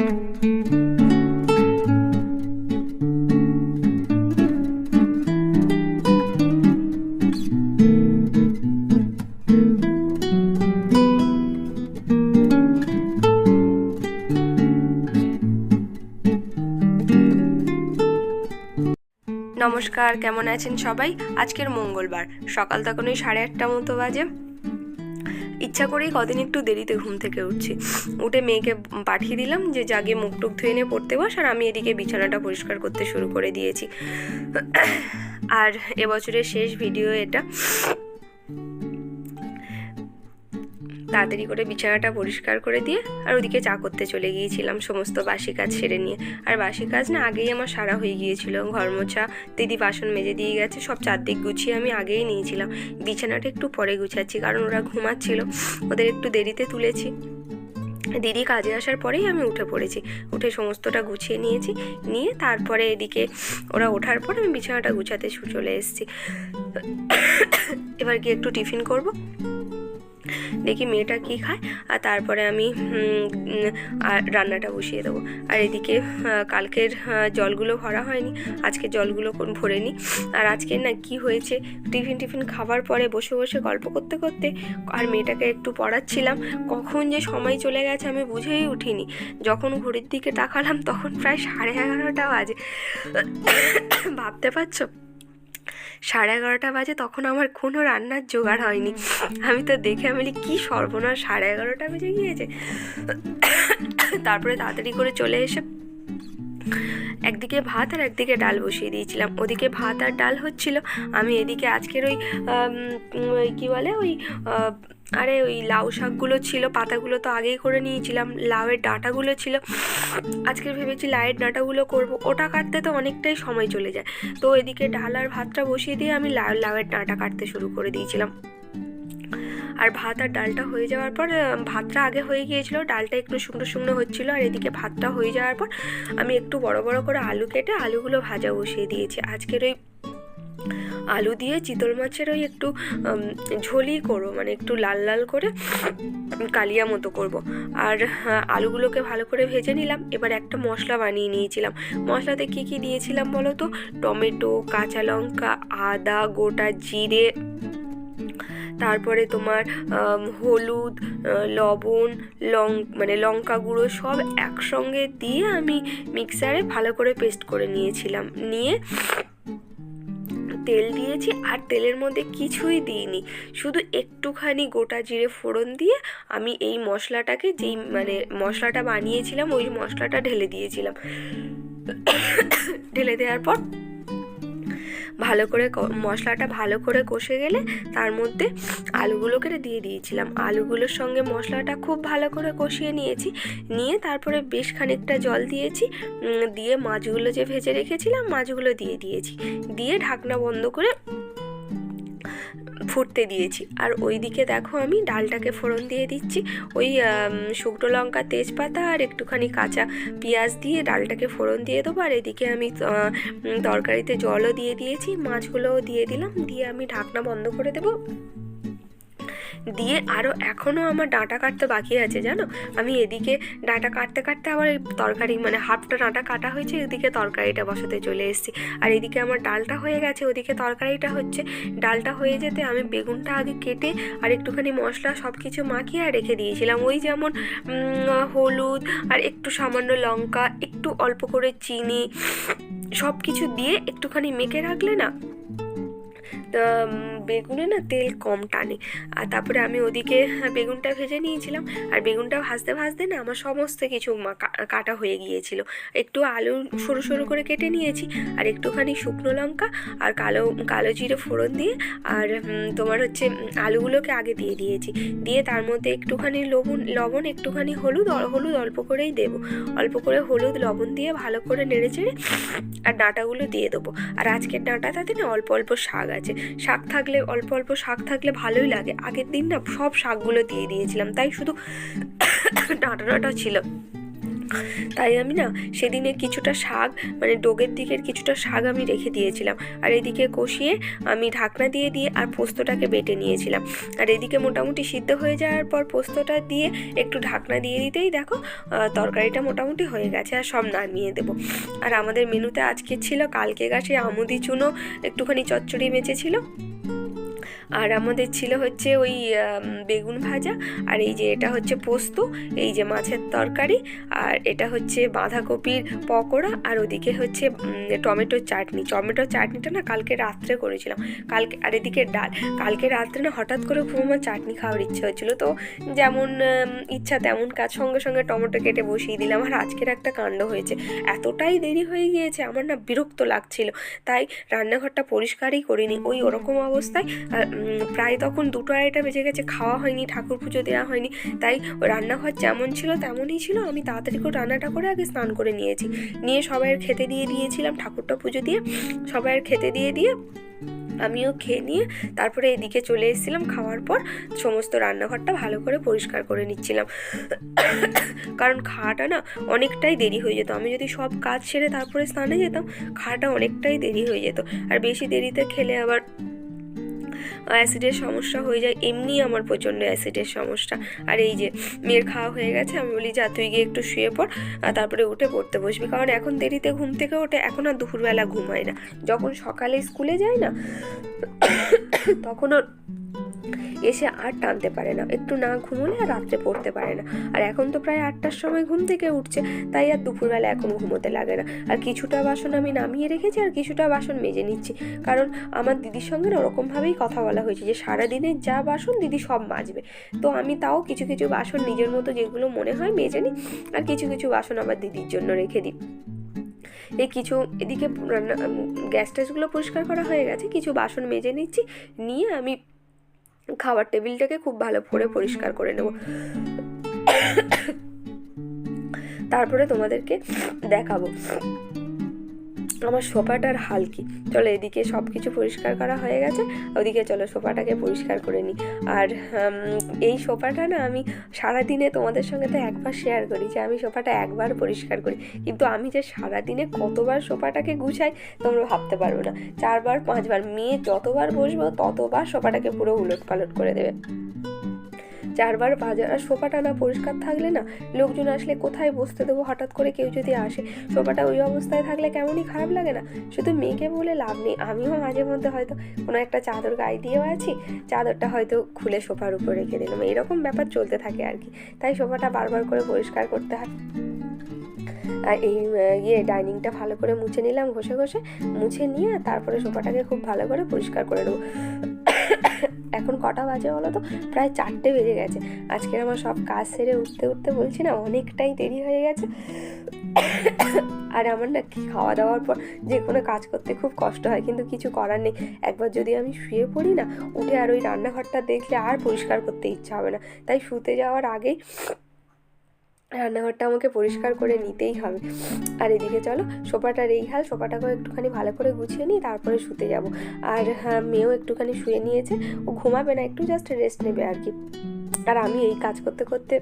নমস্কার কেমন আছেন সবাই? আজকের মঙ্গলবার সকাল তখন ওই সাড়ে আটটা মতো বাজে। ইচ্ছা করেই কদিন একটু দেরিতে ঘুম থেকে উঠছি। উঠে মেয়েকে পাঠিয়ে দিলাম যে জাগে মুখ টুক ধুয়ে নিয়ে পড়তে বস। আর আমি এদিকে বিছানাটা পরিষ্কার করতে শুরু করে দিয়েছি। আর এবছরের শেষ ভিডিও এটা। তাড়াতাড়ি করে বিছানাটা পরিষ্কার করে দিয়ে আর ওদিকে চা করতে চলে গিয়েছিলাম, সমস্ত বাসি কাজ সেরে নিয়ে। আর বাসি কাজ না আগেই আমার সারা হয়ে গিয়েছিল। ঘর মোছা, দিদি বাসন মেজে দিয়ে গেছে, সব চারদিক গুছিয়ে আমি আগেই নিয়েছিলাম। বিছানাটা একটু পরে গুছাচ্ছি, কারণ ওরা ঘুমাচ্ছিল, ওদের একটু দেরিতে তুলেছি। দিদি কাজে আসার পরেই আমি উঠে পড়েছি। উঠে সমস্তটা গুছিয়ে নিয়েছি, নিয়ে তারপরে এদিকে ওরা ওঠার পর আমি বিছানাটা গুছাতে চলে এসেছি। এবার গিয়ে একটু টিফিন করব। দেখি মেয়েটা কি খায়, আর তারপরে আমি রান্নাটা বসিয়ে দেবো। আর এদিকে কালকের জলগুলো ভরা হয়নি, আজকে জলগুলো কোন ভরে নিই আর আজকে না কি হয়েছে, টিফিন টিফিন খাবার পরে বসে বসে গল্প করতে করতে আর মেয়েটাকে একটু পড়াচ্ছিলাম, কখন যে সময় চলে গেছে আমি বুঝেই উঠিনি। যখন ঘড়ির দিকে তাকালাম তখন প্রায় সাড়ে এগারোটা বাজে। ভাবতে পারছ? সাড়ে এগারোটা বাজে তখন আমার কোনো রান্নার জোগাড় হয়নি। আমি তো দেখে আমি বলি, কি সর্বনাশ সাড়ে এগারোটা বেজে গিয়েছে। তারপরে তাড়াতাড়ি করে চলে এসে একদিকে ভাত আর একদিকে ডাল বসিয়ে দিয়েছিলাম। ওদিকে ভাত আর ডাল হচ্ছিল আমি এদিকে আজকের ওই কী বলে ওই আরে ওই লাউ শাকগুলো ছিল, পাতাগুলো তো আগেই করে নিয়েছিলাম, লাউয়ের ডাঁটাগুলো ছিল। আজকে ভেবেছি লাউয়ের ডাঁটাগুলো করব। ওটা কাটতে তো অনেকটাই সময় চলে যায়। তো এদিকে ডাল আর ভাতটা বসিয়ে দিয়ে আমি লাউ, লাউয়ের ডাঁটা কাটতে শুরু করে দিয়েছিলাম। আর ভাত আর ডালটা হয়ে যাওয়ার পর ভাতটা আগে হয়ে গিয়েছিল, ডালটা একটু শুকনো শুকনো হচ্ছিল, আর এদিকে ভাতটা হয়ে যাওয়ার পর আমি একটু বড় বড় করে আলু কেটে আলুগুলো ভাজা বসিয়ে দিয়েছি। আজকের ওই আলু দিয়ে চিতল মাছের ওই একটু ঝোলই করব মানে একটু লাল লাল করে কালিয়া মতো করব। আর আলুগুলোকে ভালো করে ভেজে নিলাম। এবার একটা মশলা বানিয়ে নিয়েছিলাম। মশলাতে কি কি দিয়েছিলাম বলো তো? টমেটো, কাঁচা লঙ্কা, আদা, গোটা জিরে, তারপরে তোমার হলুদ লবণ, লং মানে লঙ্কা গুঁড়ো সব একসঙ্গে দিয়ে আমি মিক্সারে ভালো করে পেস্ট করে নিয়েছিলাম। নিয়ে তেল দিয়েছি আর তেলের মধ্যে কিছুই দিইনি। শুধু একটুখানি গোটা জিরে ফোড়ন দিয়ে আমি এই মশলাটাকে যেই মানে মশলাটা বানিয়েছিলাম, ওই মশলাটা ঢেলে দিয়েছিলাম। ঢেলে দেওয়ার পর ভালো করে মশলাটা ভালো করে কষে গেলে তার মধ্যে আলুগুলোকে দিয়ে দিয়েছিলাম। আলুগুলোর সঙ্গে মশলাটা খুব ভালো করে কষিয়ে নিয়েছি। নিয়ে তারপরে বেশ খানিকটা জল দিয়েছি। দিয়ে মাছগুলো যে ভেজে রেখেছিলাম, মাছগুলো দিয়ে দিয়েছি। দিয়ে ঢাকনা বন্ধ করে ফুটতে দিয়েছি। আর ওই দিকে দেখো আমি ডালটাকে ফোড়ন দিয়ে দিচ্ছি। ওই শুকনো লঙ্কা, তেজপাতা আর একটুখানি কাঁচা পেঁয়াজ দিয়ে ডালটাকে ফোড়ন দিয়ে দেবো। আর এদিকে আমি তরকারিতে জলও দিয়ে দিয়েছি। মাছগুলোও দিয়ে দিলাম। দিয়ে আমি ঢাকনা বন্ধ করে দেবো। দিয়ে আরও এখনও আমার ডাঁটা কাটতে বাকি আছে, জানো? আমি এদিকে ডাঁটা কাটতে কাটতে আবার তরকারি মানে হাফটা ডাঁটা কাটা হয়েছে, এদিকে তরকারিটা বসাতে চলে এসেছি। আর এদিকে আমার ডালটা হয়ে গেছে, ওদিকে তরকারিটা হচ্ছে। ডালটা হয়ে যেতে আমি বেগুনটা আগে কেটে আর একটুখানি মশলা সব কিছু মাখিয়ে আর রেখে দিয়েছিলাম। ওই যেমন হলুদ আর একটু সামান্য লঙ্কা, একটু অল্প করে চিনি সব কিছু দিয়ে একটুখানি মেখে রাখলে না তা, বেগুনে না তেল কম টানে। আর তারপরে আমি ওদিকে বেগুনটা ভেজে নিয়েছিলাম। আর বেগুনটা ভাজতে ভাজতে না আমার সমস্ত কিছু কাটা হয়ে গিয়েছিল। একটু আলু সরু সরু করে কেটে নিয়েছি। আর একটুখানি শুকনো লঙ্কা আর কালো কালো জিরে ফোড়ন দিয়ে আর তোমার হচ্ছে আলুগুলোকে আগে দিয়ে দিয়েছি। দিয়ে তার মধ্যে একটুখানি লবণ লবণ একটুখানি হলুদ হলুদ অল্প করেই দেবো। অল্প করে হলুদ লবণ দিয়ে ভালো করে নেড়ে চেড়ে আর ডাঁটাগুলো দিয়ে দেবো। আর আজকের ডাঁটাটাতে না অল্প অল্প শাক আছে। শাক থাকলে, অল্প অল্প শাক থাকলে ভালোই লাগে। আগের দিন না সব শাকগুলো দিয়ে দিয়েছিলাম, তাই শুধু ডাঁটা ডাঁটা ছিল। তাই আমি না সেদিনে কিছুটা শাক মানে ডোগের দিকের কিছুটা শাক আমি রেখে দিয়েছিলাম। আর এদিকে কষিয়ে আমি ঢাকনা দিয়ে দিয়ে আর পোস্তটাকে বেটে নিয়েছিলাম। আর এদিকে মোটামুটি সিদ্ধ হয়ে যাওয়ার পর পোস্তটা দিয়ে একটু ঢাকনা দিয়ে দিতেই দেখো তরকারিটা মোটামুটি হয়ে গেছে আর সব নামিয়ে দেবো। আর আমাদের মেনুতে আজকে ছিল কালকে গাছে আমুদি চুনো, একটুখানি চচ্চড়ি মেচেছিল আর আমাদের ছিল হচ্ছে ওই বেগুন ভাজা আর এই যে এটা হচ্ছে পোস্ত এই যে মাছের তরকারি আর এটা হচ্ছে বাঁধাকপির পকোড়া আর ওদিকে হচ্ছে উম, টমেটোর চাটনি। টমেটোর চাটনিটা না কালকে রাত্রে করেছিলাম। কালকে আর এদিকে ডাল। কালকে রাত্রে না হঠাৎ করে খুব আমার চাটনি খাওয়ার ইচ্ছে হচ্ছিল তো যেমন ইচ্ছা তেমন কাজ সঙ্গে সঙ্গে টমেটো কেটে বসিয়ে দিলাম। আর আজকের একটা কাণ্ড হয়েছে। এতটাই দেরি হয়ে গিয়েছে আমার না বিরক্ত লাগছিল। তাই রান্নাঘরটা পরিষ্কারই করিনি। ওই ওরকম অবস্থায় প্রায় তখন দুটো আড়াইটা বেজে গেছে, খাওয়া হয়নি, ঠাকুর পুজো দেওয়া হয়নি। তাই রান্নাঘর যেমন ছিল তেমনই ছিল, আমি তাড়াতাড়ি করে রান্নাটা করে আগে স্নান করে নিয়েছি। নিয়ে সবাইয়ের খেতে দিয়ে দিয়েছিলাম ঠাকুরটা পুজো দিয়ে, সবাইয়ের খেতে দিয়ে দিয়ে আমিও খেয়ে নিয়ে তারপরে এদিকে চলে এসেছিলাম, খাওয়ার পর সমস্ত রান্নাঘরটা ভালো করে পরিষ্কার করে নিচ্ছিলাম। কারণ খাওয়াটা না অনেকটাই দেরি হয়ে যেত, আমি যদি সব কাজ সেরে তারপরে স্নানে যেতাম, খাওয়াটা অনেকটাই দেরি হয়ে যেত। আর বেশি দেরিতে খেলে আবার অ্যাসিডের সমস্যা হয়ে যায়, এমনি আমার প্রচণ্ড অ্যাসিডের সমস্যা। আর এই যে মেয়ের খাওয়া হয়ে গেছে, আমি বলি, যা, তুই গিয়ে একটু শুয়ে পড়, আর তারপরে উঠে পড়তে বসবি। কারণ এখন দেরিতে ঘুম থেকে ওঠে, এখন আর দুপুরবেলা ঘুমায় না। যখন সকালে স্কুলে যায় না, তখন ওর এসে আর টানতে পারে না। একটু না ঘুমোলে আর রাত্রে পড়তে পারে না। আর এখন তো প্রায় আটটার সময় ঘুম থেকে উঠছে, তাই আর দুপুরবেলা এখন ঘুমোতে লাগে না। আর কিছুটা বাসন আমি নামিয়ে রেখেছি আর কিছুটা বাসন মেজে নিচ্ছি। কারণ আমার দিদির সঙ্গে না ওরকমভাবেই কথা বলা হয়েছে যে সারাদিনের যা বাসন দিদি সব মাজবে। তো আমি তাও কিছু কিছু বাসন নিজের মতো যেগুলো মনে হয় মেজে নিই আর কিছু কিছু বাসন আমার দিদির জন্য রেখে দিই। এই কিছু এদিকে রান্না গ্যাস ট্যাসগুলো পরিষ্কার করা হয়ে গেছে, কিছু বাসন মেজে নিচ্ছি, নিয়ে আমি খাবার টেবিলটাকে খুব ভালো করে পরিষ্কার করে নেব। তারপরে তোমাদেরকে দেখাবো। আমার সোফাটার হাল কি? চলো এদিকে সব কিছু পরিষ্কার করা হয়ে গেছে, ওদিকে চলো সোফাটাকে পরিষ্কার করে নিই। আর এই সোফাটা না আমি সারাদিনে তোমাদের সঙ্গে তো একবার শেয়ার করি যে আমি সোফাটা একবার পরিষ্কার করি। কিন্তু আমি যে সারাদিনে কতবার সোফাটাকে গুছাই তোমরা ভাবতে পারবে না। চারবার, পাঁচবার, মেয়ে যতবার বসবো ততবার সোফাটাকে পুরো উলট পালট করে দেবে। চারবার বাজার আর সোফাটা না পরিষ্কার থাকলে না লোকজন আসলে কোথায় বসতে দেবো? হঠাৎ করে কেউ যদি আসে, সোফাটা ওই অবস্থায় থাকলে কেমনই খারাপ লাগে না? শুধু মেয়েকে বলে লাভ নেই, আমিও মাঝে মধ্যে হয়তো কোনো একটা চাদর গায়ে দিয়েও আছি, চাদরটা হয়তো খুলে সোফার উপর রেখে দিলাম। এইরকম ব্যাপার চলতে থাকে আর কি। তাই সোফাটা বারবার করে পরিষ্কার করতে হয়। আর এই ইয়ে ডাইনিংটা ভালো করে মুছে নিলাম ঘষে ঘষে, মুছে নিয়ে তারপরে সোফাটাকে খুব ভালো করে পরিষ্কার করে নেব। এখন কটা বাজে বলো তো? প্রায় চারটে বেজে গেছে। আজকে আমার সব কাজ সেরে উঠতে উঠতে বলছি না, অনেকটাই দেরি হয়ে গেছে। আর আমার না কি খাওয়া দাওয়ার পর যে কোনো কাজ করতে খুব কষ্ট হয়, কিন্তু কিছু করার নেই। একবার যদি আমি শুয়ে পড়ি না, উঠে আর ওই রান্নাঘরটা দেখলে আর পরিষ্কার করতে ইচ্ছা হবে না। তাই শুতে যাওয়ার আগেই রান্নাঘরটা আমাকে পরিষ্কার করে নিতেই হবে। আর এদিকে চলো সোফাটার এই হাল সোফাটাকে একটুখানি ভালো করে গুছিয়ে নিই, তারপরে শুতে যাব। আর হ্যাঁ মেয়েও একটুখানি শুয়ে নিয়েছে, ও ঘুমাবে না, একটু জাস্ট রেস্ট নেবে আর কি। আর আমি এই কাজ করতে করতে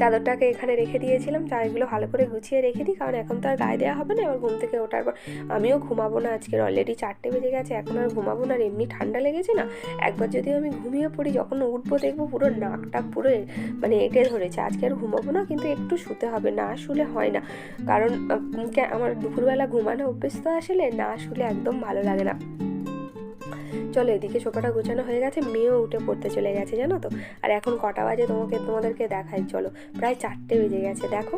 চাদরটাকে এখানে রেখে দিয়েছিলাম, চাদরগুলো ভালো করে গুছিয়ে রেখে দিই, কারণ এখন তো আর গায়ে দেওয়া হবে না, এবার ঘুম থেকে ওঠার পর আমিও ঘুমাবো না আজকের অলরেডি চারটে বেজে গেছে, এখন আর ঘুমাবো না, আর এমনি ঠান্ডা লেগেছে না, একবার যদি আমি ঘুমিয়ে পড়ি, যখন উঠবো দেখব পুরো নাকটা পুরো মানে এঁটে ধরেছে, আজকে আর ঘুমাবো না, কিন্তু একটু শুতে হবে, না শুলে হয় না, কারণ আমার দুপুরবেলা ঘুমানো অভ্যেস তো আসলে, না শুলে একদম ভালো লাগে না। চলো এদিকে সোফাটা গোছানো হয়ে গেছে, মেয়েও উঠে পড়তে চলে গেছে, জানো তো? আর এখন কটা বাজে তোমাকে, তোমাদেরকে দেখাই, চলো। প্রায় চারটে বেজে গেছে, দেখো।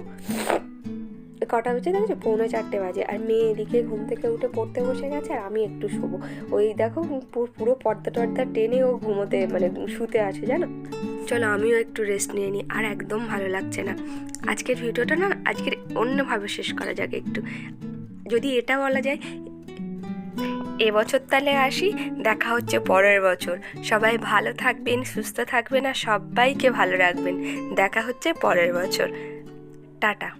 কটা বেজে দেখেছ? পৌনে চারটে বাজে। আর মেয়ে এদিকে ঘুম থেকে উঠে পড়তে বসে গেছে, আর আমি একটু শোবো। ওই দেখো, পুরো পর্দা টর্দা টেনে ও ঘুমোতে মানে শুতে আছে জানো? চলো, আমিও একটু রেস্ট নিয়ে নিই। আর একদম ভালো লাগছে না। আজকের ভিডিওটা না, আজকের অন্যভাবে শেষ করা যাক একটু। যদি এটা বলা যায় এবছর তাহলে আসি, দেখা হচ্ছে পরের বছর। সবাই ভালো থাকবেন, সুস্থ থাকবেন আর সবাইকে ভালো রাখবেন। দেখা হচ্ছে পরের বছর। টাটা।